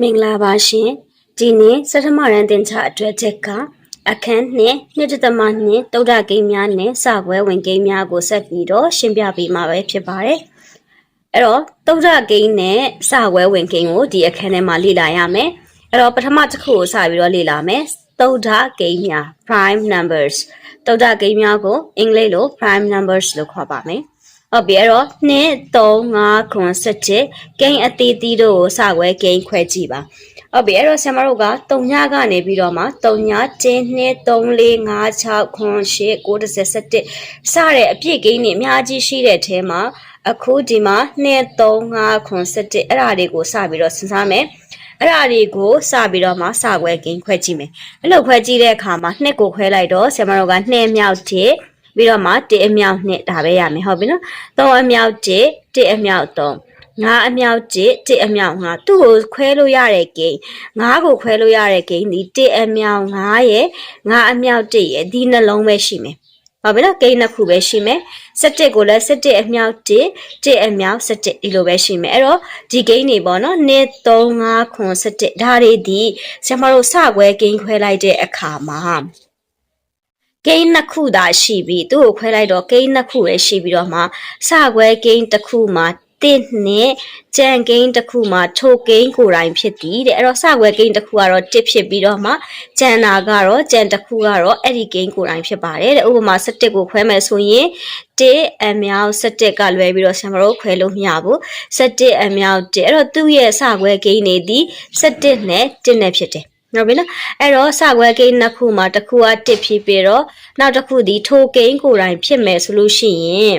မင်္ဂလာပါရှင်ဒီနေ့စထမရန်တင်ချအတွက်ချက်ကအခန်းနှစ်နှစ်တသမနှစ်တုဒ္ဒကိန်းများနဲ့စပွဲဝင်ကိန်းများကိုဆက်ပြီးတော့ရှင်းပြပေးမှာပဲဖြစ်ပါတယ်အဲ့တော့တုဒ္ဒကိန်းနဲ့စပွဲဝင်ကိန်းကိုဒီအခန်းထဲမှာလေ့လာရမယ်အဲ့တော့ပထမတစ်ခုကိုစပြီးတော့လေ့လာမယ်တုဒ္ဒကိန်းများ prime numbers တုဒ္ဒကိန်းများကိုအင်္ဂလိပ်လို prime numbers လို့ခေါ်ပါမယ် ဟုတ်ပြီအဲ့တော့2 3 5 9 7ကိန်းအသီးသီးတို့ကိုစဝဲကိန်းခွဲကြည့်ပါဟုတ်ပြီအဲ့တော့ဆရာမတို့က3ညကနေပြီးတော့မှ3ည1 2 3 4 5 6 9 10 9 10 11စတဲ့အပြည့်ကိန်းတွေအများကြီးရှိတဲ့အထဲမှာအခုဒီမှာ2 3 5 9 17အဲ့ဒါတွေကိုစပြီးတော့စဉ်းစားမယ်အဲ့ဒါတွေကိုစပြီးတော့မှစခွဲကိန်းခွဲကြည့်မယ်အဲ့လိုခွဲကြည့်တဲ့အခါမှာနှစ်ကိုခွဲလိုက်တော့ဆရာမတို့က2မြောက်1 ပြီးတော့မှ1အမြောက်2ဒါပဲရမယ်ဟုတ်ပြီနော်3အမြောက်1 1အမြောက်3ငါအမြောက်1 1အမြောက်5သူ့ကိုခွဲလို့ရတဲ့ဂိမ်း5ကိုခွဲလို့ရတဲ့ဂိမ်းဒီ1အမြောက်5ရဲ့5အမြောက်1ရဲ့ဒီနှလုံးပဲရှိမယ်ဟုတ်ပြီနော်ဂိမ်းနှစ်ခုပဲရှိမယ်17ကိုလည်း17အမြောက်1 1အမြောက်17ဒီလိုပဲရှိမယ်အဲ့တော့ဒီဂိမ်းတွေပေါ့နော်1 3 5 9 17ဒါတွေဒီဆရာမတို့စခွဲဂိမ်းခွဲလိုက်တဲ့အခါမှာ ဂိမ်းနှစ်ခုသာရှိပြီးသူ့ကိုခွဲလိုက်တော့ဂိမ်းနှစ်ခုပဲရှိပြီးတော့မှစခွဲဂိမ်းတစ်ခုမှာတစ်နဲ့ကြံကိန်းတစ်ခုမှာထိုကိန်းကိုယ်တိုင်ဖြစ်သည်တဲ့အဲ့တော့စကွယ်ကိန်းတစ်ခုကတော့တစ်ဖြစ်ပြီးတော့မှကြံနာကတော့ကြံတစ်ခုကတော့အဲ့ဒီကိန်းကိုယ်တိုင်ဖြစ်ပါတယ်တဲ့ဥပမာ17ကိုခွဲမယ်ဆိုရင်1အမြောက်17ကလွဲပြီးတော့ဆံမတို့ခွဲလို့မရဘူး17အမြောက်1အဲ့တော့သူ့ရဲ့စကွယ်ကိန်းနေသည်17နဲ့1နဲ့ဖြစ်တယ် ဟုတ်ပြီနော်အဲ့တော့စကွဲကိန်းနှစ်ခုမှာတစ်ခုကတစ်ဖြစ်ပြီးတော့နောက်တစ်ခုဒီထိုကိန်းကိုယ်တိုင်ဖြစ်မယ်ဆိုလို့ရှိရင်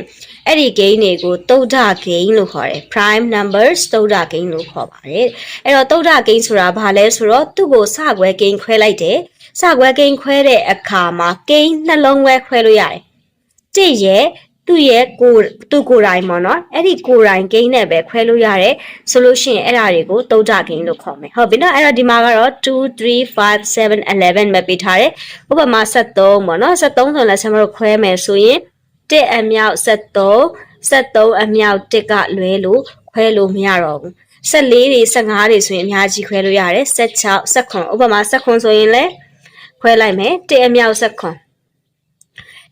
အဲ့ဒီကိန်းတွေကိုသုဒ္ဓကိန်းလို့ခေါ်တယ် prime numbers သုဒ္ဓကိန်းလို့ခေါ်ပါတယ်အဲ့တော့သုဒ္ဓကိန်းဆိုတာဘာလဲဆိုတော့သူ့ကိုစကွဲကိန်းခွဲလိုက်တယ်စကွဲကိန်းခွဲတဲ့အခါမှာကိန်းနှလုံးဝဲခွဲလို့ရတယ်တစ်ရဲ့ သူ့ရဲ့ကိုသူ့ကိုယ်တိုင်ပေါ့နော်အဲ့ဒီကိုယ်တိုင်ဂိမ်းနဲ့ပဲခွဲလို့ရတယ်ဆိုလို့ရှိရင်အဲ့ဒါတွေကိုသုဒ္ဓဂိမ်းလို့ခေါ်မယ်ဟုတ်ပြီနော်အဲ့တော့ဒီမှာကတော့2 3 5 7 11ပဲပေးထားတယ်ဥပမာ73ပေါ့နော်73ဆိုလည်းဆရာမတို့ခွဲမယ်ဆိုရင်1အမြောက်73 73အမြောက်1ကလွဲလို့ခွဲလို့မရတော့ဘူး14တွေ15တွေဆိုရင်အများကြီးခွဲလို့ရတယ်16 19ဥပမာ19ဆိုရင်လည်းခွဲလိုက်မယ်1အမြောက်19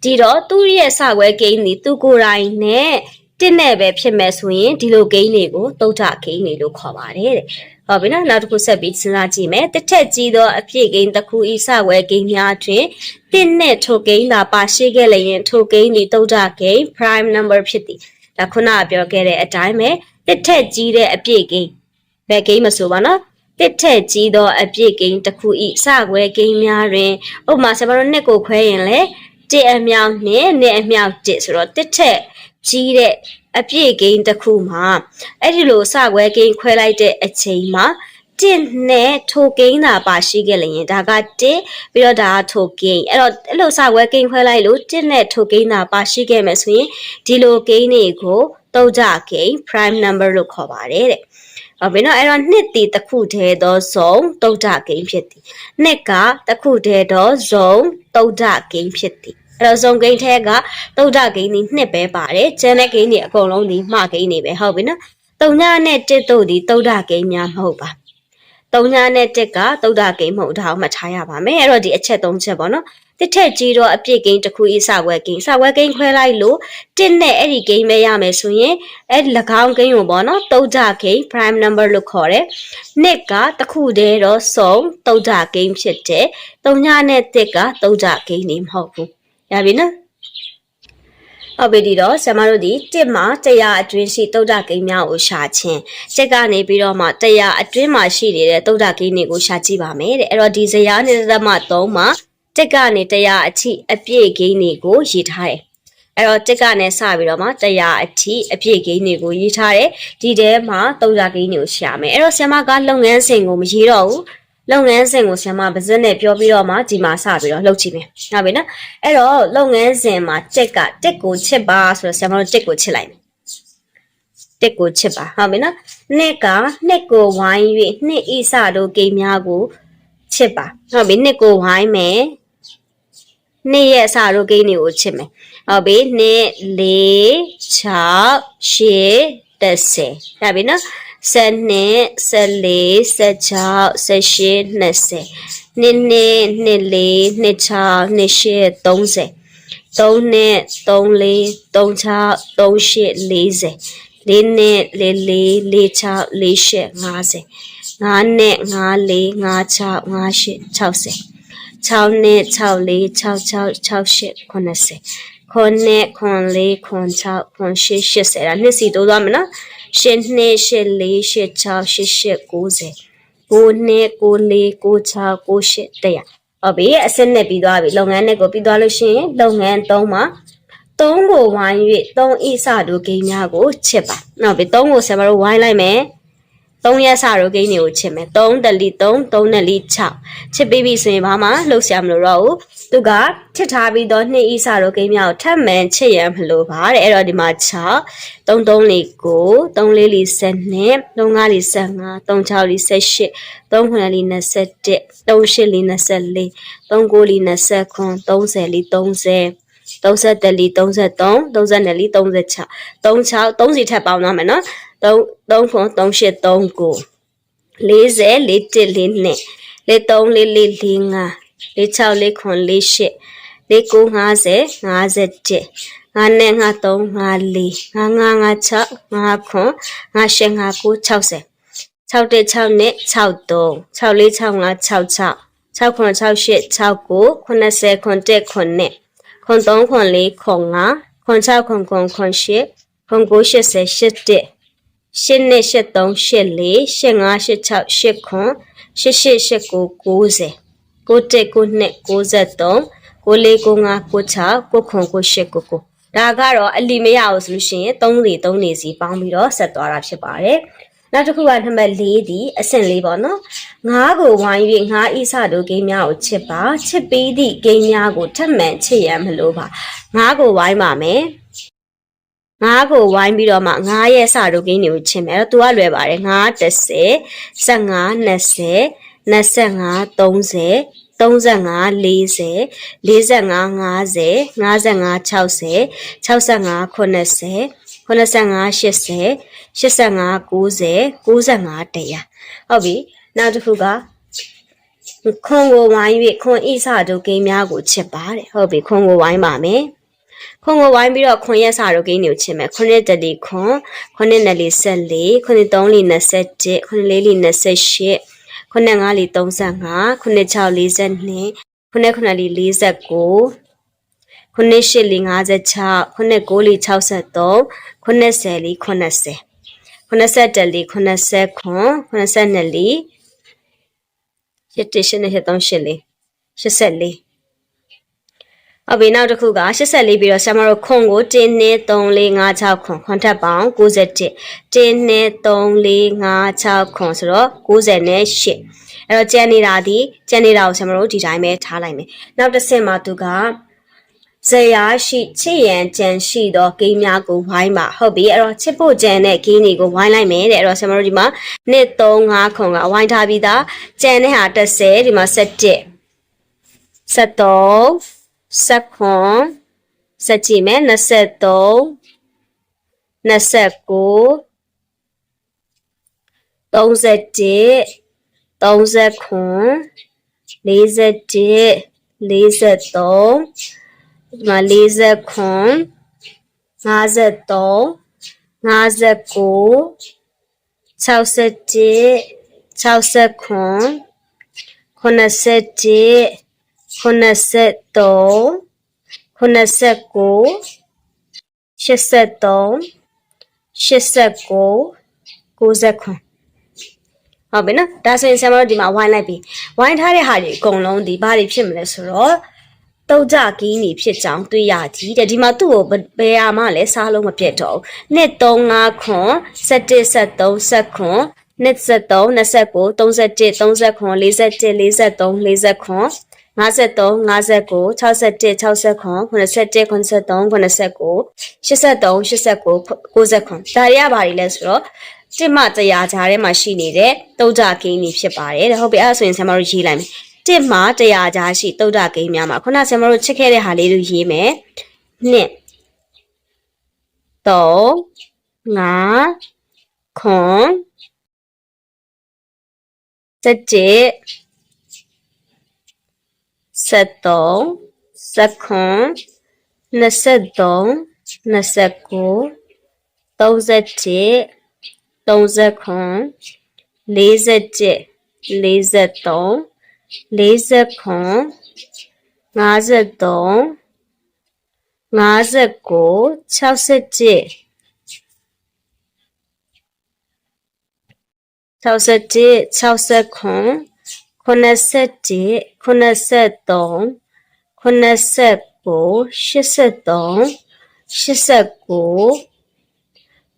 ဒီတော့သူ့ရဲ့စကွဲဂိမ်းဒီသူကိုယ်တိုင်နဲ့တစ်နဲ့ပဲဖြစ်မဲ့ဆိုရင်ဒီလိုဂိမ်းတွေကိုသုဒ္ဓဂိမ်းတွေလို့ခေါ်ပါတယ်တဲ့။ဟုတ်ပြီနော်နောက်တစ်ခုဆက်ပြီးစဉ်းစားကြည့်မယ်။တစ်ထက်ကြီးသောအပြည့်ဂိမ်းတစ်ခုဤစကွဲဂိမ်းများတွင်တစ်နဲ့ထိုဂိမ်းသာပါရှိခဲ့လျင်ထိုဂိမ်းဒီသုဒ္ဓဂိမ်း prime number ဖြစ်သည်။ဒါခုနကပြောခဲ့တဲ့အတိုင်းပဲတစ်ထက်ကြီးတဲ့အပြည့်ဂိမ်းဘယ်ဂိမ်းမဆိုပါနော်။တစ်ထက်ကြီးသောအပြည့်ဂိမ်းတစ်ခုဤစကွဲဂိမ်းများတွင်ဥပမာဆရာတို့နှစ်ကိုခွဲရင်လေ တစ်အမြောက်နဲ့နှစ်အမြောက်တစ်ဆိုတော့တစ်ထက်ကြီးတဲ့အပြည့်ဂိမ်းတစ်ခုမှာအဲ့ဒီလိုစကွဲဂိမ်းခွဲလိုက်တဲ့အချိန်မှာတစ်နဲ့ထိုဂိမ်းသာပါရှိခဲ့လျင်ဒါကတစ်ပြီးတော့ဒါကထိုဂိမ်းအဲ့တော့အဲ့လိုစကွဲဂိမ်းခွဲလိုက်လို့တစ်နဲ့ထိုဂိမ်းသာပါရှိခဲ့မယ်ဆိုရင်ဒီလိုဂိမ်းတွေကိုတုတ်ကြဂိမ်း prime number လို့ခေါ်ပါတယ်တဲ့ဟုတ်ပြီနော်အဲ့တော့နှစ်တီတစ်ခုတည်းသောဇုံတုတ်ကြဂိမ်းဖြစ်သည်နှစ်ကတစ်ခုတည်းသောဇုံတုတ်ကြဂိမ်းဖြစ်သည် အဲ့တော့ဇုံဂိမ်းထဲကသုဒ္ဓဂိမ်းဒီနှစ်ပဲပါတယ်ကျန်တဲ့ဂိမ်းတွေအကုန်လုံးဒီမှားဂိမ်းတွေပဲဟုတ်ပြီနော်တုံညာနဲ့တစ်တို့ဒီသုဒ္ဓဂိမ်းများမဟုတ်ပါတုံညာနဲ့တစ်ကသုဒ္ဓဂိမ်းမဟုတ်ဒါအောင်မှတ်ထားရပါမယ်အဲ့တော့ဒီအချက်၃ချက်ပေါ့နော်တစ်ထက်ကြီးတော့အပြစ်ဂိမ်းတစ်ခုဤစဝဲဂိမ်းစဝဲဂိမ်းခွဲလိုက်လို့တစ်နဲ့အဲ့ဒီဂိမ်းပဲရမယ်ဆိုရင်အဲ့၎င်းဂိမ်းကိုပေါ့နော်သုဒ္ဓဂိမ်း prime number လို့ခေါ်တယ်နှစ်ကတစ်ခုတည်းတော့စုံသုဒ္ဓဂိမ်းဖြစ်တယ်တုံညာနဲ့တစ်ကသုဒ္ဓဂိမ်းနေမဟုတ်ဘူး ရပြီနော်ဟုတ်ပြီဒီတော့ဆရာမတို့ဒီတစ်မှာတရားအတွင်းရှိတုဒ္ဒကိန်းများကိုရှာခြင်းချက်ကနေပြီးတော့မှတရားအတွင်းမှာရှိနေတဲ့တုဒ္ဒကိန်းတွေကိုရှာကြည့်ပါမယ်တဲ့အဲ့တော့ဒီဇယားနဲ့သမ3မှာတက်ကနေတရားအထိအပြည့်ကိန်းတွေကိုရေးထားတယ်အဲ့တော့တက်ကနေစပြီးတော့မှတရားအထိအပြည့်ကိန်းတွေကိုရေးထားတယ်ဒီထဲမှာတုဒ္ဒကိန်းတွေကိုရှာမယ်အဲ့တော့ဆရာမကလုပ်ငန်းစဉ်ကိုမရေးတော့ဘူး လုပ်ငန်းစဉ်ကိုဆရာမပါဇက်နဲ့ပြောပြီးတော့မှဒီမှာစပြီးတော့လှုပ်ကြည့်မယ်။ဟုတ်ပြီနော်။အဲ့တော့လုပ်ငန်းစဉ်မှာတက်ကတက်ကိုချစ်ပါဆိုတော့ဆရာမတို့တက်ကိုချစ်လိုက်မယ်။တက်ကိုချစ်ပါဟုတ်ပြီနော်။နှစ်ကနှစ်ကိုဝိုင်း၍နှစ်ဣစတို့ကိန်းများကိုချစ်ပါ။ဟုတ်ပြီနှစ်ကိုဝိုင်းမယ်။နှစ်ရဲ့အစတို့ကိန်းတွေကိုချစ်မယ်။ဟုတ်ပြီနှစ်၄6 8 10ဟုတ်ပြီနော်။ ဆက်နှစ်ဆက်လေးဆက်ချောက်ဆက်ရှစ်နှစ်ဆယ်နှစ်နှစ်နှစ်လေးနှစ်ချောက်နှစ်ရှစ်သုံးဆယ်သုံးနှစ်သုံးလေးသုံးချောက်သုံးရှစ်လေးဆယ်လေးနှစ်လေးလေးလေးချောက်လေးရှစ်ငါးဆယ်ငါးနှစ်ငါးလေးငါးချောက်ငါးရှစ်ခြောက်ဆယ်6နှစ်6လေး6 6 6 8 90ခွန်နဲ့ခွန်လေးခွန်6ခွန်8 80ဒါနှစ်စီတိုးသွားမယ်နော် ရှစ်နှစ်ရှစ်လေးရှစ်6 8 8 90ကိုနှစ်ကိုလေးကို6ကို8တရားဟုတ်ပြီအစစ်နဲ့ပြီးသွားပြီလုပ်ငန်းနဲ့ကိုပြီးသွားလို့ရှိရင်လုပ်ငန်း3မှာ3ကိုဝိုင်း၍3ဣစတို့ဂိမ်းများကိုချစ်ပါနော်ပြီ3ကိုဆယ်မတို့ဝိုင်းလိုက်မယ် 3ရက်စာတို့ဂိမ်းတွေကိုချစ်မယ်3တလီ3 3နဲ့လီ6ချစ်ပြီးပြီဆိုရင်ဘာမှလှုပ်ရှားမလို့တော့ဘူးသူကချစ်ထားပြီးတော့နှစ်ဤစာတို့ဂိမ်းများကိုထပ်မံချစ်ရမလို့ပါတဲ့အဲ့တော့ဒီမှာ6 3 3လေးကို3လေးလီ12 3 5လီ15 3 6လီ18 3 9လီ21 3 8လီ24 3 9လီ29 30လီ30 31လီ33 32လီ36 36 3စီထပ်ပေါင်းသွားမယ်နော် 3 3ခွန်38 3ကို40 41 42 43 44 45 46 4ခွန်48 49 50 51ငါနဲ့ငါ3ငါ4ငါ5ငါ6ငါခွန်ငါ8ငါ9 60 6တက်6နဲ့6 3 6လေး6 5 6 6 6ခွန်6 8 6 9 90ခွန်တက်ခွန်နဲ့ ခွန်3ခွန်4ခွန်5ခွန်6ခွန်ခွန်ခွန်8ခွန်9 80 8တက်ရှစ်နဲ့ရှစ်သုံးရှစ်လေးရှစ်ငါးရှစ်၆ရှစ်ခွန်ရှစ်ရှစ်ရှစ်ကို90ကိုတက်ကိုနှစ်93ကိုလေးကိုငါကို6ကိုခွန်ကိုရှစ်ကိုကိုဒါကတော့အလီမရအောင်ဆိုလို့ရှိရင်3နေ3နေစီပေါင်းပြီးတော့ဆက်သွားတာဖြစ်ပါတယ်နောက်တစ်ခုကနံပါတ်4ဒီအဆင့်လေးပေါ့နော်ငါးကိုဝိုင်း၍ငါးဣစတို့ဂိမ်းများကိုချစ်ပါချစ်ပြီးသည့်ဂိမ်းများကိုထပ်မံချစ်ရမလို့ပါငါးကိုဝိုင်းပါမယ် ငါးကိုဝိုင်းပြီးတော့မှငါးရဲ့စတို့ဂိမ်းတွေကိုချစ်မယ်အဲ့တော့ तू ကလွယ်ပါတယ်ငါး30 15 20 25 30 35 40 45 50 55 60 65 80 85 80 85 90 95တရားဟုတ်ပြီနောက်တစ်ခုကခွန်ကိုဝိုင်း၍ခွန်ဣစတို့ဂိမ်းများကိုချစ်ပါတဲ့ဟုတ်ပြီခွန်ကိုဝိုင်းပါမယ် ခွန်ကိုဝိုင်းပြီးတော့ခွန်ရက်စာတို့ဂိမ်းတွေကိုချစ်မယ်ခွန်နဲ့တလီခွန်ခွန်နဲ့နယ်လီ14ခွန်နဲ့3လီ21ခွန်နဲ့4လီ28ခွန်နဲ့5လီ35ခွန်နဲ့6 42ခွန်နဲ့9လီ49ခုနှစ်ရှစ်လီ56ခုနှစ်9လီ63ခုနှစ်10လီ80ခုနှစ်7လီ80ခွန်ခုနှစ်12လီရှစ်တရှစ်နဲ့ရှစ်သုံးရှစ်လီ84 ဟုတ်ပြီနောက်တစ်ခုက84ပြီးတော့ဆရာမတို့ခွန်ကို1 2 3 4 5 6ခွန်ခွန်ထပ်ပေါင်း91 1 2 3 4 5 6ခွန်ဆိုတော့90နဲ့8အဲ့တော့ကျန်နေတာဒီကျန်နေတာကိုဆရာမတို့ဒီတိုင်းပဲထားလိုက်မယ်နောက်တစ်ဆင့်မှာသူကဇရာရှိချစ်ရန်ကြံရှိသောဂိမ်းများကိုဝိုင်းပါဟုတ်ပြီအဲ့တော့ချစ်ဖို့ကြံတဲ့ဂိမ်းတွေကိုဝိုင်းလိုက်မယ်တဲ့အဲ့တော့ဆရာမတို့ဒီမှာ1 3 5ခွန်ကဝိုင်းထားပြီးသားကြံတဲ့ဟာ30ဒီမှာ17 73 19စကြည့်မယ်23 29 31 39 41 43ဒီမှာ40ခွန်53 59 67 60ခွန်87 83 89 83 89 90ခွန်ဟုတ်ပြီနော်ဒါဆိုရင်ဆရာမတို့ဒီမှာဝိုင်းလိုက်ပြီဝိုင်းထားတဲ့ဟာတွေအကုန်လုံးဒီဘာတွေဖြစ်မလဲဆိုတော့တုတ်ကြကီးနေဖြစ်ကြောင်းတွေ့ရကြီးတဲ့ဒီမှာသူ့ကိုဘယ်ဟာမှလည်းစားလုံးမပြတ်တော့ဘူးနှစ်3 5ခွန်17 73 7ခွန်နှစ်73 29 31 30ခွန်41 43 40ခွန် 53 59 61 60ခွန်87 83 89 83 89 90ခွန်ဒါတွေကဘာတွေလဲဆိုတော့တစ်မှတရားကြားထဲမှာရှိနေတဲ့တုတ်ကြကင်းကြီးဖြစ်ပါတယ်တဲ့ဟုတ်ပြီအဲ့ဒါဆိုရင်ဆရာမတို့ရေးလိုက်မယ်တစ်မှတရားကြားရှိတုတ်ကြကင်းများမှာခုနဆရာမတို့ချက်ခဲ့တဲ့ဟာလေးတွေရေးမယ်နှစ်3 5ခွန်17 73 79 23 29 37 39 47 43 49 53 59 67 61 69 87 83 89 83 89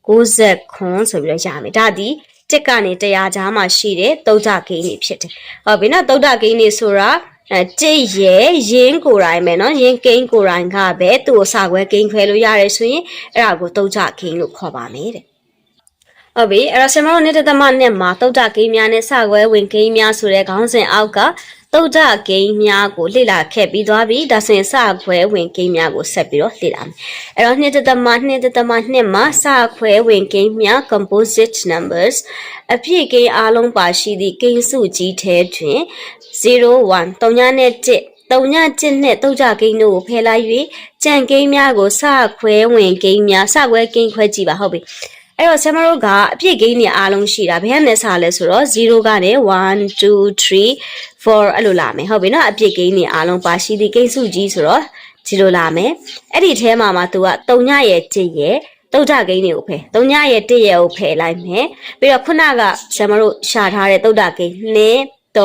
90ဆိုပြီးတော့ရမယ်ဒါဒီတစ်ကနေတရားကြားမှာရှိတဲ့သုဒ္ဓဂိန်းတွေဖြစ်တယ်။ဟုတ်ပြီနော်သုဒ္ဓဂိန်းတွေဆိုတာအဲတစ်ရဲရင်းကိုယ်တိုင်းပဲနော်ရင်းကိန်းကိုယ်တိုင်းကပဲသူ့အစာခွဲကိန်းခွဲလို့ရတယ်ဆိုရင်အဲ့ဒါကိုသုဒ္ဓဂိန်းလို့ခေါ်ပါမယ်တဲ့။ ဟုတ်ပြီအဲ့တော့ဆင်မတို့နေ့တသမနှစ်မှာသုဒ္ဓဂိမ်းများနဲ့စာခွဲဝင်ဂိမ်းများဆိုတဲ့ခေါင်းစဉ်အောက်ကသုဒ္ဓဂိမ်းများကိုလေ့လာခဲ့ပြီးသွားပြီဒါဆိုရင်စာခွဲဝင်ဂိမ်းများကိုဆက်ပြီးတော့လေ့လာမယ်အဲ့တော့နေ့တသမနှစ်တသမနှစ်မှာစာခွဲဝင်ဂိမ်းများ composite numbers အပြည့်ဂိမ်းအားလုံးပါရှိသည့်ဂိမ်းစုကြီးထဲတွင်01 3နဲ့1တုံညကျင့်နဲ့တုတ်ကြကိန်းတို့ကိုဖယ်လိုက်၍ကြံကိန်းများကိုစခွဲဝင်ကိန်းများစခွဲကိန်းခွဲကြည့်ပါဟုတ်ပြီ အဲ့တော့ဆမတို့ကအပြည့်ကိန်းတွေအားလုံးရှိတာဘယ်ကနေစလဲဆိုတော့0ကနေ1 2 3 4အဲ့လိုလာမယ်ဟုတ်ပြီနော်အပြည့်ကိန်းတွေအားလုံးပါရှိသည့်ကိန်းစုကြီးဆိုတော့ဒီလိုလာမယ်အဲ့ဒီထဲမှာမှ तू ကတုံညရဲ့ကျင့်ရဲ့တုတ်ထကိန်းတွေကိုဖယ်တုံညရဲ့တစ်ရဲ့ကိုဖယ်လိုက်မယ်ပြီးတော့ခုနကဆမတို့ရှာထားတဲ့တုတ်ထကိန်း2 3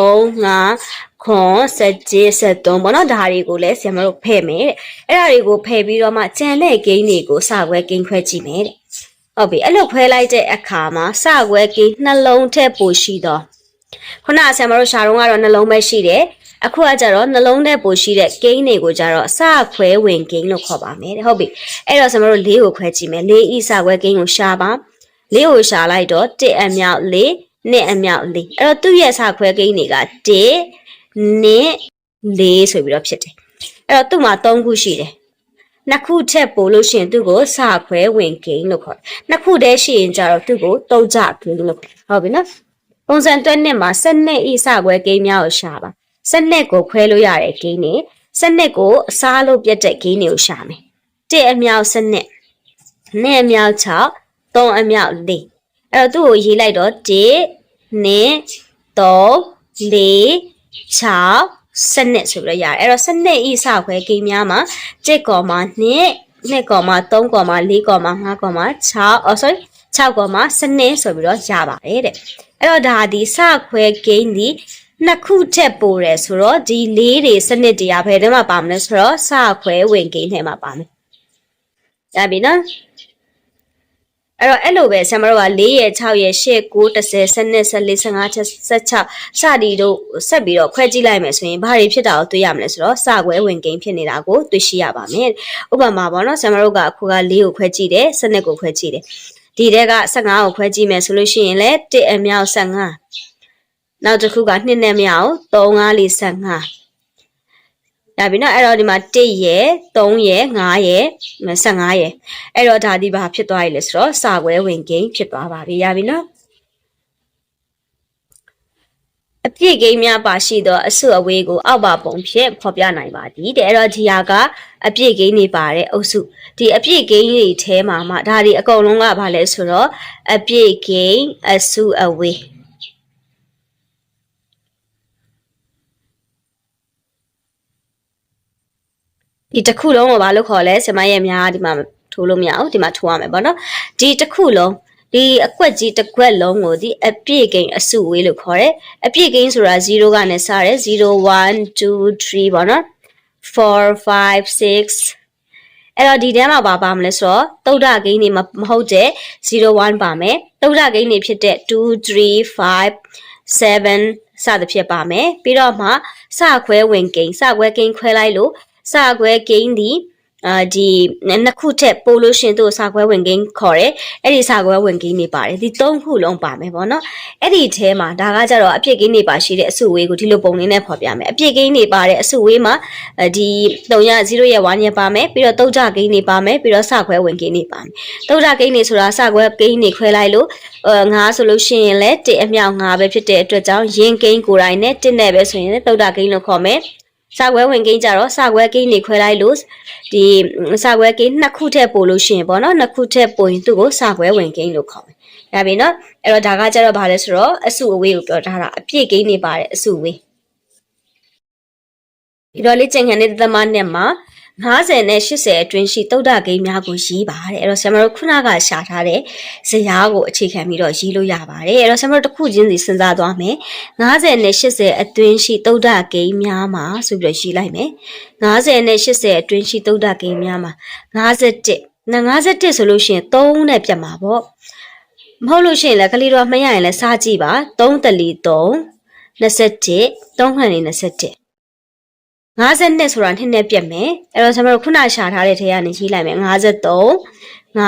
5ခွန်စက်ဂျစ်ဆက်သွန်းပေါ့နော်ဒါတွေကိုလည်းဆရာမတို့ဖဲ့မယ်တဲ့အဲ့ဒါတွေကိုဖဲ့ပြီးတော့မှကြံတဲ့ဂိမ်းတွေကိုစခွဲဂိမ်းခွဲကြည့်မယ်တဲ့ ဟုတ်ပြီအဲ့လိုခွဲလိုက်တဲ့အခါမှာစခွဲဂိမ်းနှလုံးထက်ပိုရှိတော့ခုနကဆရာမတို့ရှာတော့ကတော့နှလုံးပဲရှိတယ်အခုကကြတော့နှလုံးထဲပိုရှိတဲ့ဂိမ်းတွေကိုကြတော့စခွဲဝင်ဂိမ်းလို့ခေါ်ပါမယ်တဲ့ဟုတ်ပြီအဲ့တော့ဆရာမတို့၄ကိုခွဲကြည့်မယ်၄ဤစခွဲဂိမ်းကိုရှာပါ၄ကိုရှာလိုက်တော့1အမြောက်4နှစ်အမြောက်4အဲ့တော့သူ့ရဲ့စခွဲဂိမ်းတွေက1နှစ်လေးဆိုပြီးတော့ဖြစ်တယ်အဲ့တော့သူ့မှာ၃ခုရှိတယ် နှစ်ခုထက်ပိုလို့ရှိရင်သူ့ကိုစခွဲဝင်ဂိမ်းလို့ခေါ်တယ်နှစ်ခုတည်းရှိရင်ကြတော့သူ့ကိုတုံးကြဂိမ်းလို့ခေါ်ဟုတ်ပြီနော်ပုံစံတွက်နှစ်မှာစနစ်ဤစခွဲဂိမ်းများကိုရှာပါစနစ်ကိုခွဲလို့ရတဲ့ဂိမ်းနေစနစ်ကိုအစားလို့ပြတ်တဲ့ဂိမ်းတွေကိုရှာမယ်တစ်အမြောက်စနစ်နှစ်အမြောက်6သုံးအမြောက်4အဲ့တော့သူ့ကိုရေးလိုက်တော့1 2 3 4 6 စနစ်ဆိုပြီးတော့ရတယ်အဲ့တော့စနစ်ဤစခွဲကိန်းများမှာ7ကောမှာ2 2ကောမှာ3ကောမှာ4ကောမှာ5ကောမှာ6အော် sorry 6ကောမှာစနစ်ဆိုပြီးတော့ရပါတယ်တဲ့အဲ့တော့ဒါဒီစခွဲကိန်းဒီနှစ်ခုထက်ပိုတယ်ဆိုတော့ဒီလေးတွေစနစ်တရားဘယ်ထဲမှာပါမလဲဆိုတော့စခွဲဝင်ကိန်းထဲမှာပါမယ်ရပြီနော် အဲ့တော့အဲ့လိုပဲဆရာမတို့က4ရဲ့6ရဲ့8 9 10 12 14 15 16စသည်တို့ဆက်ပြီးတော့ခွဲကြည့်လိုက်မယ်ဆိုရင်ဘာတွေဖြစ်တာကိုတွေ့ရမလဲဆိုတော့စကွဲဝင်ကိန်းဖြစ်နေတာကိုတွေ့ရှိရပါမယ်ဥပမာပေါ့နော်ဆရာမတို့ကအခုက4ကိုခွဲကြည့်တယ်စနစ်ကိုခွဲကြည့်တယ်ဒီတဲက15ကိုခွဲကြည့်မယ်ဆိုလို့ရှိရင်လည်း1အမြောက်15နောက်တစ်ခုက2နဲ့မြောက်3 5 4 15 ရပြီနော်အဲ့တော့ဒီမှာ1ရယ်3ရယ်5ရယ်15ရယ်အဲ့တော့ဒါဒီဘာဖြစ်သွားပြီလဲဆိုတော့စာခွဲဝင်ကိန်းဖြစ်သွားပါပြီရပြီနော်အပြည့်ကိန်းများပါရှိသောအစုအဝေးကိုအောက်ပါပုံဖြင့်ဖော်ပြနိုင်ပါသည်တဲ့အဲ့တော့ဒီဟာကအပြည့်ကိန်းတွေပါတဲ့အုပ်စုဒီအပြည့်ကိန်းတွေထဲမှာမှဒါဒီအကုန်လုံးကဘာလဲဆိုတော့အပြည့်ကိန်းအစုအဝေး ဒီတစ်ခုလုံးကိုဘာလို့ခေါ်လဲဆင်မရဲ့များဒီမှာထိုးလို့မရဘူးဒီမှာထိုးရမယ်ပေါ့နော်ဒီတစ်ခုလုံးဒီအကွက်ကြီးတစ်ကွက်လုံးကိုဒီအပြည့်ကိန်းအစုဝေးလို့ခေါ်တယ်အပြည့်ကိန်းဆိုတာ0ကနေစတယ်0 1 2 3ပေါ့နော်4 5 6အဲ့တော့ဒီထဲမှာပါပါမလဲဆိုတော့သုဒ္ဓဂိမ်းတွေမဟုတ်တဲ့01ပါမယ်သုဒ္ဓဂိမ်းတွေဖြစ်တဲ့2 3 5 7စသဖြင့်ပါမယ်ပြီးတော့မှစခွဲဝင်ကိန်းစခွဲကိန်းခွဲလိုက်လို့ စခွဲကိန်းဒီအာဒီနှစ်ခုထက်ပိုလို့ရှရင်သူ့စာခွဲဝင်ကိန်းခေါ်တယ်အဲ့ဒီစာခွဲဝင်ကိန်းတွေပါတယ်ဒီသုံးခုလုံးပါမယ်ပေါ့နော်အဲ့ဒီအဲမှာဒါကကြတော့အပြစ်ကိန်းတွေပါရှိတဲ့အစုဝေးကိုဒီလိုပုံလေးနဲ့ဖော်ပြမယ်အပြစ်ကိန်းတွေပါတဲ့အစုဝေးမှာဒီ3ရ0ရဲ့1ရက်ပါမယ်ပြီးတော့တုတ်ကြကိန်းတွေပါမယ်ပြီးတော့စာခွဲဝင်ကိန်းတွေပါမယ်တုတ်ကြကိန်းတွေဆိုတာစာခွဲကိန်းတွေခွဲလိုက်လို့ငါဆိုလို့ရှိရင်လည်း1အမြောက်5ပဲဖြစ်တဲ့အတွက်ကြောင့်ရင်းကိန်းကိုယ်တိုင်နဲ့1နဲ့ပဲဆိုရင်တုတ်ကြကိန်းလို့ခေါ်မယ် စာခွဲဝင်ကိန်းကြတော့စာခွဲကိန်းတွေခွဲလိုက်လို့ဒီစာခွဲကိန်းနှစ်ခုထက်ပိုလို့ရှိရင်ပေါ့နော်နှစ်ခုထက်ပိုရင်သူ့ကိုစာခွဲဝင်ကိန်းလို့ခေါ်မယ်။ဒါပြီနော်။အဲ့တော့ဒါကကြတော့ဗာလဲဆိုတော့အစုအဝေးကိုပြောထားတာအပြည့်ကိန်းတွေပါတဲ့အစုအဝေး။ဒီတော့လေ့ကျင့်ခန်းတဲ့သမနဲ့မှာ 50နဲ့80အတွင်းရှိသုဒ္ဓဂိမ်းများကိုရေးပါတယ်အဲ့တော့ဆရာမတို့ခုနကရှာထားတဲ့ဇယားကိုအခြေခံပြီးတော့ရေးလို့ရပါတယ်အဲ့တော့ဆရာမတို့တစ်ခုချင်းစီစဉ်းစားသွားမယ်50နဲ့80အတွင်းရှိသုဒ္ဓဂိမ်းများမှာဆိုပြီးတော့ရေးလိုက်မယ်50နဲ့80အတွင်းရှိသုဒ္ဓဂိမ်းများမှာ51နော်51ဆိုလို့ရှိရင်3နဲ့ပြတ်မှာပေါ့မဟုတ်လို့ရှိရင်လည်းကလေးတော့မှတ်ရရင်လည်းစားကြည့်ပါ3တလီ3 21 3ခန့်နေ21 52ဆိုတာနှစ်နဲ့ပြတ်မယ်အဲ့တော့ကျွန်တော်တို့ခုနရှာထားတဲ့ထဲကနေရေးလိုက်မယ်53 59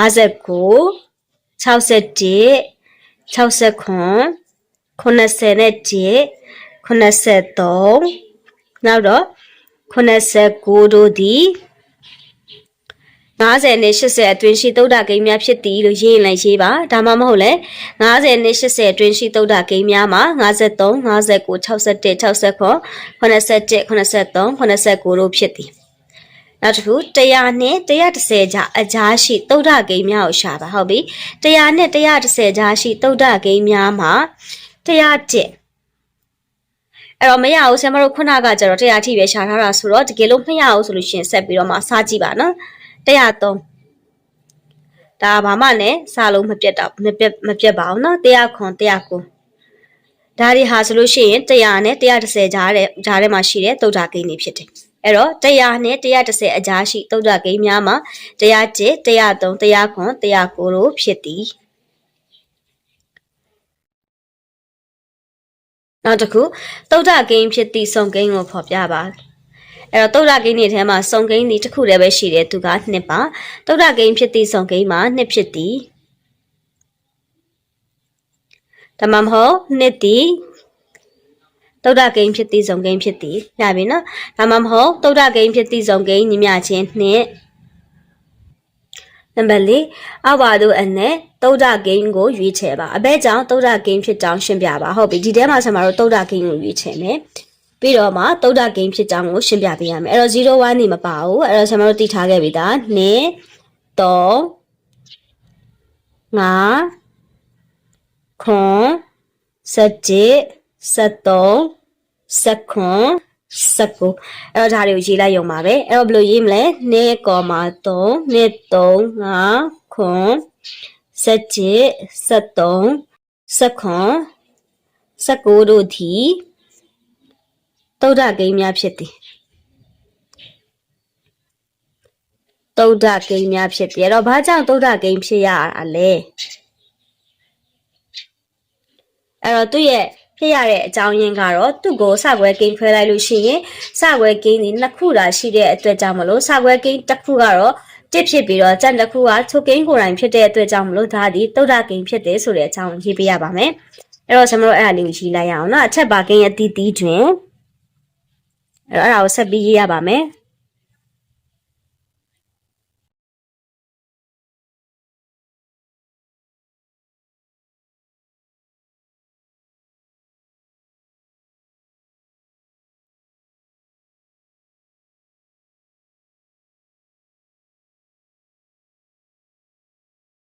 61 69 91 83နောက်တော့89တို့ဒီ 50နဲ့80အတွင်းရှိသုဒ္ဓဂိမ်းများဖြစ်သည်လို့ရေးရင်လည်းရေးပါဒါမှမဟုတ်လဲ50နဲ့80အတွင်းရှိသုဒ္ဓဂိမ်းများမှာ53 59 61 69 87 83 89တို့ဖြစ်သည်နောက်တစ်ခု100နဲ့130ကြားအကြားရှိသုဒ္ဓဂိမ်းများကိုရှာပါဟုတ်ပြီ100နဲ့130ကြားရှိသုဒ္ဓဂိမ်းများမှာ101အဲ့တော့မရဘူးဆရာမတို့ခုနကကျတော့တရားထိပဲရှာထားတာဆိုတော့တကယ်လို့မရဘူးဆိုလို့ရှိရင်ဆက်ပြီးတော့မှစားကြည့်ပါနော် 103ဒါဘာမှလည်းစာလုံးမပြတ်တော့မပြတ်မပြတ်ပါဘူးเนาะ100ခွန်109ဒါတွေဟာဆိုလို့ရှိရင်100နဲ့130ကြားတဲ့ကြားထဲမှာရှိတဲ့သုဒ္ဓဂိမ်းတွေဖြစ်တယ်အဲ့တော့100နဲ့130အကြားရှိသုဒ္ဓဂိမ်းများမှာ101 103 100ခွန်109တို့ဖြစ်သည်နောက်တစ်ခုသုဒ္ဓဂိမ်းဖြစ်သည့်စုံဂိမ်းကိုဖော်ပြပါ အဲ့တော့သုဒ္ဓဂိမ်းတွေထဲမှာစုံဂိမ်းဒီတစ်ခုတည်းပဲရှိတယ်သူကနှစ်ပါသုဒ္ဓဂိမ်းဖြစ်သည့်စုံဂိမ်းမှာနှစ်ဖြစ်သည်ဓမ္မမဟုတ်နှစ်သည်သုဒ္ဓဂိမ်းဖြစ်သည့်စုံဂိမ်းဖြစ်သည်ရပြီနော်ဓမ္မမဟုတ်သုဒ္ဓဂိမ်းဖြစ်သည့်စုံဂိမ်းညီမျှချင်းနှစ်နံပါတ်၄အဝါတို့အနဲ့သုဒ္ဓဂိမ်းကိုရွေးချယ်ပါအဘဲကြောင့်သုဒ္ဓဂိမ်းဖြစ်ကြောင်းရှင်းပြပါဟုတ်ပြီဒီထဲမှာဆက်မှာတော့သုဒ္ဓဂိမ်းကိုရွေးချယ်မယ် ပြီးတော့မှသုဒ္ဓဂိမ်းဖြစ်ကြောင်းကိုရှင်းပြပေးရမယ်အဲ့တော့01နေမပါဘူးအဲ့တော့ကျွန်တော်တို့သိထားခဲ့ပြီသား2 3 5ခွန်7 73 79 19အဲ့တော့ဒါတွေကိုရေးလိုက်ရုံပါပဲအဲ့တော့ဘယ်လိုရေးမလဲ2 3 2 3 5ခွန်7 73 79 19တို့သည် သုဒ္ဓဂိမ်းများဖြစ်သည်သုဒ္ဓဂိမ်းများဖြစ်တယ်အဲ့တော့ဘာကြောင့်သုဒ္ဓဂိမ်းဖြစ်ရတာလဲအဲ့တော့သူ့ရဲ့ဖြစ်ရတဲ့အကြောင်းရင်းကတော့သူ့ကိုစကွဲဂိမ်းခွဲလိုက်လို့ရှိရင်စကွဲဂိမ်းဒီနှစ်ခုသာရှိတဲ့အတွက်ကြောင့်မလို့စကွဲဂိမ်းတစ်ခုကတော့တစ်ဖြစ်ပြီးတော့ကြံတစ်ခုကချိုကိန်းကိုယ်တိုင်ဖြစ်တဲ့အတွက်ကြောင့်မလို့ဒါဒီတုဒ္ဒကိန်းဖြစ်တယ်ဆိုတဲ့အကြောင်းရေးပေးရပါမယ်အဲ့တော့ကျွန်တော်တို့အဲ့ဒါလေးကိုရေးလိုက်ရအောင်နော်အချက်ပါကိန်းအတီးတီးတွင် အဲ့တော့အဲ့ဒါကိုဆက်ပြီးရေးရပါမယ်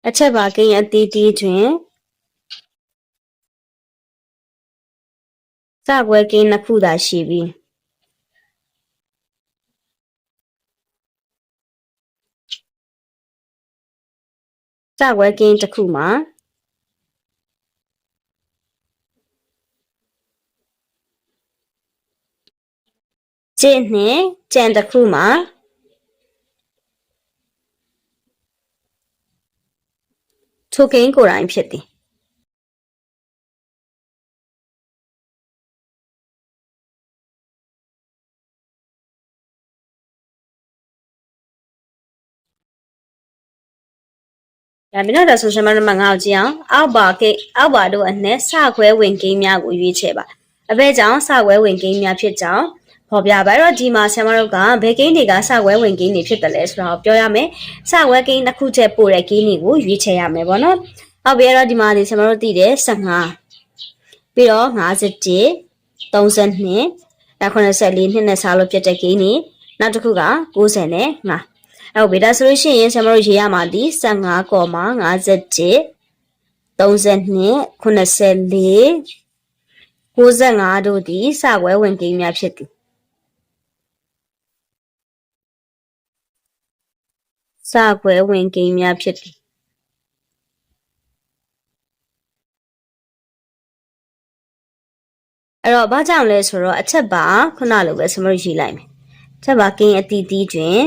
အချက်ပါကိန်းအတီးတီးတွင်စကွဲကိန်းနှစ်ခုသာရှိပြီး စကွဲကင်းတစ်ခုမှာကျင့်နဲ့ကြံတစ်ခုမှာထိုကိန်းကိုယ်တိုင်ဖြစ်သည် ဒါပြီးတော့ဒါဆိုရှင်မနံပါတ်5ကိုကြည့်အောင်အောက်ပါကိအောက်ပါတို့အနဲ့စခွဲဝင်ကိန်းများကိုရွေးချယ်ပါအဘဲကြောင့်စခွဲဝင်ကိန်းများဖြစ်ကြောင်းဖော်ပြပါတော့ဒီမှာဆရာမတို့ကဘယ်ကိန်းတွေကစခွဲဝင်ကိန်းတွေဖြစ်တယ်လဲဆိုတာကိုပြောရမယ်စခွဲကိန်းတစ်ခုချက်ပို့တဲ့ကိန်းတွေကိုရွေးချယ်ရမယ်ပေါ့နော်ဟုတ်ပြီအဲ့တော့ဒီမှာဒီဆရာမတို့သိတယ်15ပြီးတော့51 32ဒါ84နှစ်နဲ့စားလို့ပြတ်တဲ့ကိန်းတွေနောက်တစ်ခုက90နဲ့5 အဲ့တော့ဗေဒဆိုလို့ရှိရင်ဆရာမတို့ရေးရမှာဒီ15.51 32 84 95တို့သည်စကွဲဝင်ကိန်းများဖြစ်သည်စကွဲဝင်ကိန်းများဖြစ်သည်အဲ့တော့ဘာကြောင့်လဲဆိုတော့အချက်ပါခုနလိုပဲဆမလို့ရေးလိုက်မယ်အချက်ပါကိန်းအတီးတီးတွင်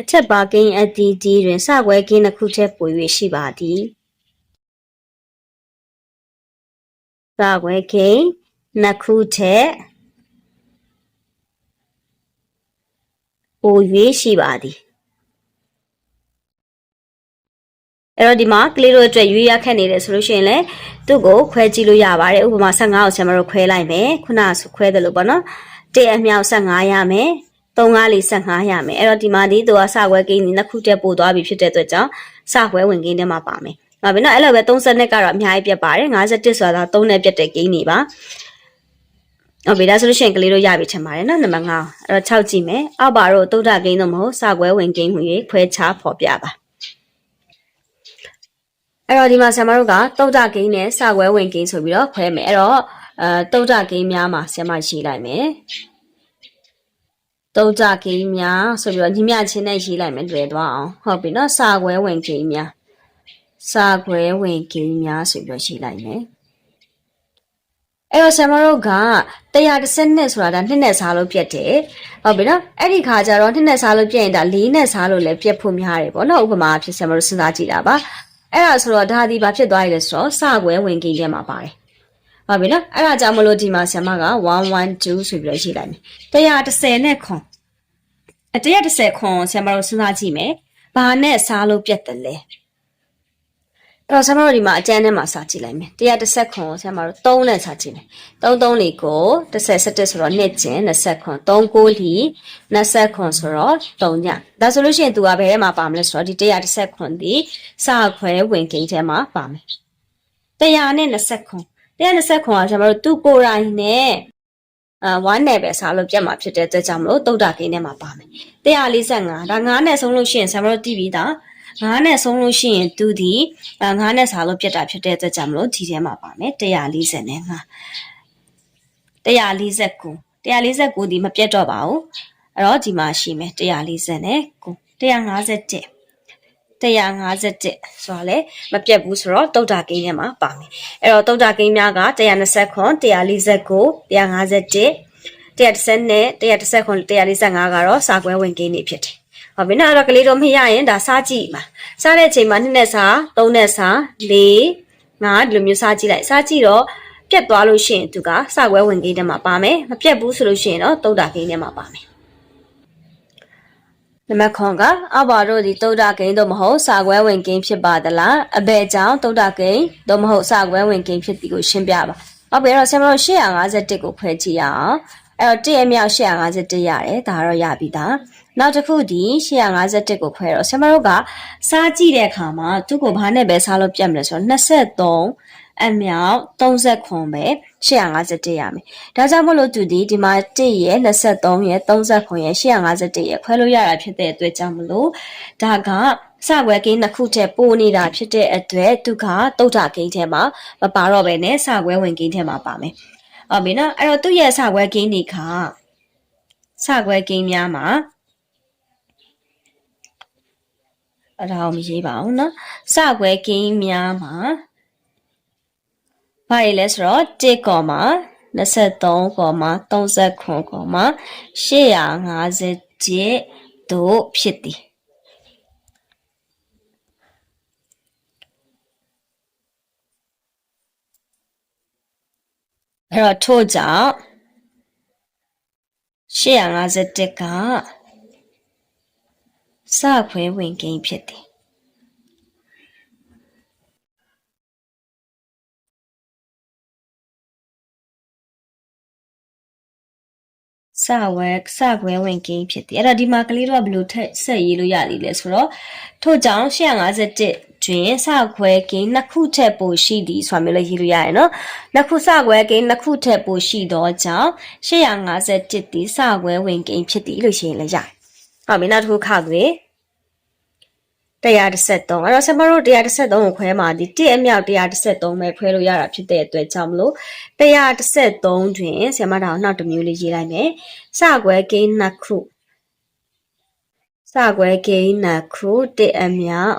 အချက်ပါကိန်းအတီးတီးတွင်စကွဲကိန်းတစ်ခုထက်ပို၍ရှိပါသည်စကွဲကိန်းနှစ်ခုထက်ပို၍ရှိပါသည်အဲ့တော့ဒီမှာကလေးတို့အတွက်ရွေးရခက်နေတယ်ဆိုလို့ရှိရင်လည်းသူ့ကိုခွဲကြည့်လို့ရပါတယ်ဥပမာ15ကိုဆရာမတို့ခွဲလိုက်မယ်ခုနကခွဲတယ်လို့ပေါ့နော်1အမြောက်15ရမယ် 3ကားလေး15ရမယ်အဲ့တော့ဒီမှာဒီသူကစခွဲကိန်းဒီနှစ်ခုတက်ပို့သွားပြီဖြစ်တဲ့အတွက်ကြောင့်စခွဲဝင်ကိန်းထဲမှာပါမယ်ဟုတ်ပြီနော်အဲ့လိုပဲ30နဲ့ကတော့အများကြီးပြတ်ပါတယ်51ဆိုတာ3နဲ့ပြတ်တဲ့ကိန်းတွေပါဟုတ်ပြီဒါဆိုလို့ရှိရင်ကလေးတို့ရပြီချင်ပါတယ်နော်နံပါတ်5အဲ့တော့6ကြည့်မယ်အောက်ပါတော့သုဒ္ဓကိန်းတော့မဟုတ်စခွဲဝင်ကိန်းဟူ၍ခွဲခြားဖော်ပြပါအဲ့တော့ဒီမှာဆရာမတို့ကတုတ်တဂိမ်းနဲ့စာခွဲဝင်ဂိမ်းဆိုပြီးတော့ခွဲမယ်အဲ့တော့အဲတုတ်တဂိမ်းများမှာဆရာမရှိလိုက်မယ် တုတ်တဂိမ်းများဆိုပြီးတော့ညီမချင်းနဲ့ရေးလိုက်မယ်လွယ်သွားအောင်ဟုတ်ပြီနော်စာခွဲဝင်ဂိမ်းများစာခွဲဝင်ဂိမ်းများဆိုပြီးတော့ရေးလိုက်မယ်အဲ့တော့ဆရာမတို့က130နဲ့ဆိုတာဒါနှစ်နဲ့စားလို့ပြတ်တယ်ဟုတ်ပြီနော်အဲ့ဒီခါကျတော့နှစ်နဲ့စားလို့ပြတ်ရင်ဒါ၄နဲ့စားလို့လည်းပြတ်ဖို့များတယ်ပေါ့နော်ဥပမာဖြစ်ဆရာမတို့စဉ်းစားကြည့်တာပါအဲ့ဒါဆိုတော့ဒါဒီဘာဖြစ်သွားရလဲဆိုတော့စကွဲဝင်ကိန်းထဲမှာပါတယ် ဟုတ်ပြီနော်အဲ့ဒါကြောင့်မလို့ဒီမှာဆရာမက112ဆိုပြီးတော့ရေးလိုက်မယ်130နဲ့ခွန်အ130ခွန်ဆရာမတို့စဉ်းစားကြည့်မယ်ဘာနဲ့စားလို့ပြတ်တယ်လဲအဲ့တော့ဆရာမတို့ဒီမှာအကျန်းထဲမှာစာကြည့်လိုက်မယ်130ခွန်ဆရာမတို့3နဲ့စာကြည့်မယ်3 3လေးကို30 17ဆိုတော့နှစ်ကျင်20ခွန်3 9လီ20ခွန်ဆိုတော့3ညဒါဆိုလို့ရှိရင် तू ကဘယ်ထဲမှာပါမလဲဆိုတော့ဒီ130ခွန်ဒီစာခွဲဝင်ကိန်းထဲမှာပါမယ်100နဲ့20ခွန် 120ခွန်ကကျွန်တော်တို့သူ့ကိုယ်တိုင်နဲ့အာ1နဲ့ပဲစားလို့ပြတ်မှာဖြစ်တဲ့အတွက်ကြောင့်မလို့တုတ်တာကိန်းထဲမှာပါမယ်145ဒါ9နဲ့ဆုံးလို့ရှိရင်ကျွန်တော်တို့တည်ပြီးသား9နဲ့ဆုံးလို့ရှိရင်သူဒီ9နဲ့စားလို့ပြတ်တာဖြစ်တဲ့အတွက်ကြောင့်မလို့ဒီထဲမှာပါမယ်145 149 149ဒီမပြတ်တော့ပါဘူးအဲ့တော့ဒီမှာရှိမယ်149 151 151ဆိုတာလည်းမပြတ်ဘူးဆိုတော့တုတ်တာကိန်းထဲမှာပါမယ်အဲ့တော့တုတ်တာကိန်းများက129 149 151 130နဲ့139 145ကတော့စာကွဲဝင်ကိန်းတွေဖြစ်တယ်။ဟုတ်ပြီနော်အဲ့တော့ကလေးတို့မရရင်ဒါစားကြည့်ပါ။စားတဲ့အချိန်မှာနှစ်နဲ့စား၊သုံးနဲ့စား၊လေး၊ငါးဒီလိုမျိုးစားကြည့်လိုက်။စားကြည့်တော့ပြက်သွားလို့ရှိရင်သူကစာကွဲဝင်ကိန်းထဲမှာပါမယ်။မပြက်ဘူးဆိုလို့ရှိရင်တော့တုတ်တာကိန်းထဲမှာပါမယ်။ နမခွန်ကအဘတို့ဒီတုတ်တာကိန်းတော့မဟုတ်စာကွဲဝင်ကိန်းဖြစ်ပါသလားအဘဲကြောင့်တုတ်တာကိန်းတော့မဟုတ်စာကွဲဝင်ကိန်းဖြစ်သည်ကိုရှင်းပြပါဟုတ်ပြီအဲ့တော့ဆရာမတို့851ကိုခွဲကြည့်ရအောင်အဲ့တော့1အမြောက်851ရတယ်ဒါတော့ရပြီဒါနောက်တစ်ခုဒီ851ကိုခွဲတော့ဆရာမတို့ကစားကြည့်တဲ့အခါမှာသူ့ကိုဘာနဲ့ပဲစားလို့ပြတ်မလဲဆိုတော့23အမြောက်30ခွန်ပဲ 851ရမယ်။ဒါကြောင့်မို့လို့သူဒီဒီမှာ1ရက်23ရက်39ရက်851ရက်ခွဲလို့ရတာဖြစ်တဲ့အတွက်ကြောင့်မလို့ဒါကစကွယ်ကိန်းနှစ်ခုတည်းပို့နေတာဖြစ်တဲ့အတွက်သူကတုတ်တာကိန်းထဲမှာမပါတော့ဘဲနဲ့စကွယ်ဝင်ကိန်းထဲမှာပါမယ်။ဟုတ်ပြီနော်။အဲ့တော့သူ့ရဲ့စကွယ်ကိန်းတွေကစကွယ်ကိန်းများမှာအဲ့ဒါအောင်မရေးပါဘူးနော်။စကွယ်ကိန်းများမှာ ဘာလဲလဲဆိုတော့1ကောမှာ23ကောမှာ39ကောမှာ850တို့ဖြစ်သည်အဲ့တော့ထို့ကြောင့်851ကစခွဲဝင်ကိန်းဖြစ်တယ် စဝဲစခွဲဝင်ကိန်းဖြစ်တယ်အဲ့တော့ဒီမှာကလေးတို့ကဘယ်လိုထက်ဆက်ရေးလို့ရလိမ့်လဲဆိုတော့ထို့ကြောင့်851တွင်စခွဲကိန်းနှစ်ခုထက်ပိုရှိသည်ဆိုတာမျိုးလည်းရေးလို့ရတယ်နော်နှစ်ခုစခွဲကိန်းနှစ်ခုထက်ပိုရှိသောကြောင့်851သည်စခွဲဝင်ကိန်းဖြစ်သည်လို့ရှင်းလည်းရတယ်ဟုတ်ပြီနောက်တစ်ခုခါသွေး 133အဲ့တော့ဆမတို့133ကိုခွဲမှာဒီ1အမြောက်133ပဲခွဲလို့ရတာဖြစ်တဲ့အတွက်ကြောင့်မလို့133တွင်ဆမတော်နောက်တစ်မျိုးလေးရေးလိုက်မယ်စကွဲကိန်းနှစ်ခုစကွဲကိန်းနှစ်ခု1အမြောက်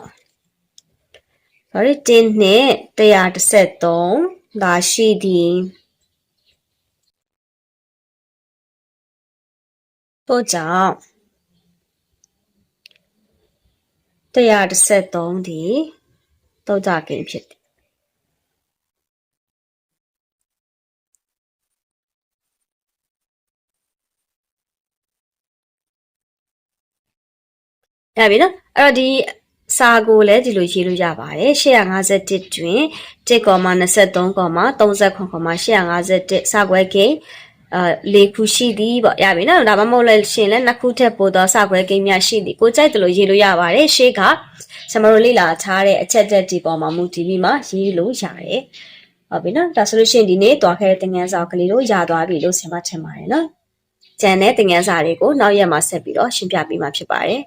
sorry 1နဲ့133ဒါရှိသည်တို့ကြောင့် 133ဒီတောက်ကြကိန်းဖြစ်တယ်ရပြီနော်အဲ့တော့ဒီစာကိုလည်းဒီလိုရေးလို့ရပါတယ်851တွင်1.23.39.851စာခွဲကိန်း အာလေးခုရှိသည်ပေါ့ရပြီနော်ဒါမှမဟုတ်လည်းရှင်လည်းနှစ်ခုထက်ပိုသောစာခွဲကိန်းများရှိသည်ကိုကြိုက်တယ်လို့ရေးလို့ရပါတယ်ရှေ့ကဆမတို့လေ့လာထားတဲ့အချက်တက်ဒီပေါ်မှာမူတည်ပြီးမှရေးလို့ရတယ်ဟုတ်ပြီနော်ဒါဆိုလို့ရှိရင်ဒီနေ့တွားခဲ့တဲ့သင်ခန်းစာကလေးတို့ရသွားပြီလို့ဆင်မထင်ပါတယ်နော်ကျန်တဲ့သင်ခန်းစာတွေကိုနောက်ရက်မှာဆက်ပြီးတော့ရှင်းပြပေးမှာဖြစ်ပါတယ်